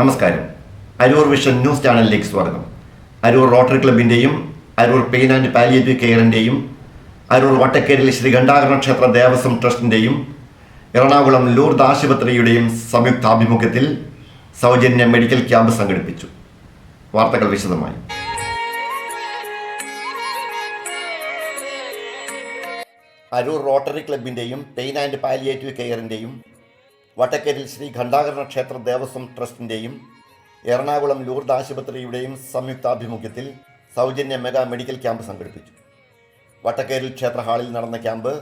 നമസ്കാരം. Aroor vision news ചാനലിലേക്ക് സ്വാഗതം. അരൂർ റോട്ടറി ക്ലബിന്റെയും അരൂർ പെയിൻ ആൻഡ് പാലിയേറ്റീവ് കെയറിന്റെയും അരൂർ വട്ടക്കേരിയിലെ ശ്രീ ഘണ്ടാകരണ ക്ഷേത്ര ദേവസ്വം ട്രസ്റ്റിന്റെയും എറണാകുളം ലൂർദ് ആശുപത്രിയുടെയും സംയുക്താഭിമുഖ്യത്തിൽ സൗജന്യ മെഡിക്കൽ ക്യാമ്പ് സംഘടിപ്പിച്ചു. വാർത്തകൾ വിശദമായി. അരൂർ റോട്ടറി ക്ലബിന്റെയും പെയിൻ ആൻഡ് പാലിയേറ്റീവ് കെയറിന്റെയും വട്ടക്കരിൽ ശ്രീ ഘണ്ടാകരണ ക്ഷേത്ര ദേവസ്വം ട്രസ്റ്റിന്റെയും എറണാകുളം ലൂർദ് ആശുപത്രിയുടെയും സംയുക്താഭിമുഖ്യത്തിൽ സൗജന്യ മെഗാ മെഡിക്കൽ ക്യാമ്പ് സംഘടിപ്പിച്ചു. വട്ടക്കേരിൽ ക്ഷേത്ര ഹാളിൽ നടന്ന camp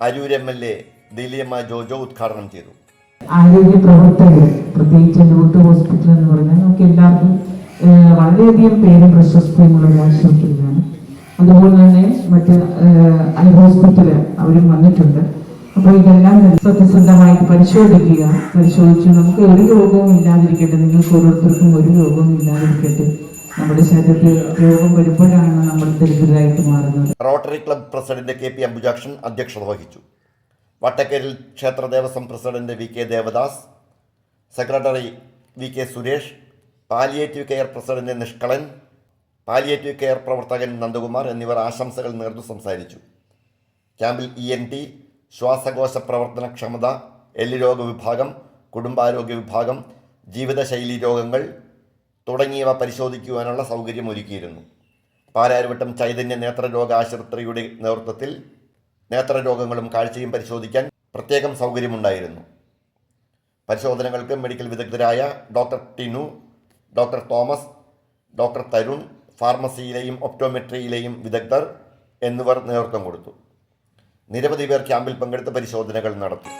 Aroor M L A Diliyamma Jojo ഉദ്ഘാടനം ചെയ്തു. ആരോഗ്യ പ്രവർത്തകർ പ്രത്യേകിച്ച് ലൂട്ട് ഹോസ്പിറ്റൽ എന്ന് പറഞ്ഞാൽ നമുക്ക് എല്ലാവർക്കും വളരെയധികം പേരും പ്രശസ്തിയുമുള്ള ഒരു ആശുപത്രിയാണ് അതുപോലെ തന്നെ മറ്റ് ഐ ഹോസ്പിറ്റൽ അവരും വന്നിട്ടുണ്ട്. അപ്പോൾ ഇതെല്ലാം സത്യസന്ധമായിട്ട് പരിശോധിക്കുക. പരിശോധിച്ച് നമുക്ക് ഒരു രോഗവും ഇല്ലാതിരിക്കട്ടെ. നിങ്ങൾക്ക് ഓരോരുത്തർക്കും ഒരു രോഗവും ഇല്ലാതിരിക്കട്ടെ. നമ്മുടെ ശരീരത്തിൽ രോഗം വരുമ്പോഴാണ് നമ്മൾ ദരിദ്രരായിട്ട് മാറുന്നത്. Rotary club president K P Ambujakshan അധ്യക്ഷത വഹിച്ചു. വട്ടക്കേരിൽ ക്ഷേത്ര Devaswom president V K Devadas secretary V K Suresh palliative care president Nishkalan palliative care പ്രവർത്തകൻ നന്ദകുമാർ എന്നിവർ ആശംസകൾ നേർന്നു സംസാരിച്ചു. ക്യാമ്പിൽ ഇ എൻ ടി ശ്വാസകോശ പ്രവർത്തനക്ഷമത എല്ല് രോഗ വിഭാഗം കുടുംബാരോഗ്യ വിഭാഗം ജീവിതശൈലി രോഗങ്ങൾ തുടങ്ങിയവ പരിശോധിക്കുവാനുള്ള സൗകര്യം ഒരുക്കിയിരുന്നു. പാലാരിവട്ടം ചൈതന്യ നേത്രരോഗ ആശുപത്രിയുടെ നേതൃത്വത്തിൽ നേത്രരോഗങ്ങളും കാഴ്ചയും പരിശോധിക്കാൻ പ്രത്യേകം സൗകര്യമുണ്ടായിരുന്നു. പരിശോധനകൾക്ക് മെഡിക്കൽ വിദഗ്ധരായ doctor Tinu doctor Thomas doctor Tarun ഫാർമസിയിലെയും ഒപ്റ്റോമെട്രിയിലെയും വിദഗ്ധർ എന്നിവർ നേതൃത്വം കൊടുത്തു. നിരവധി പേർ ക്യാമ്പിൽ പങ്കെടുത്ത് പരിശോധനകൾ നടത്തി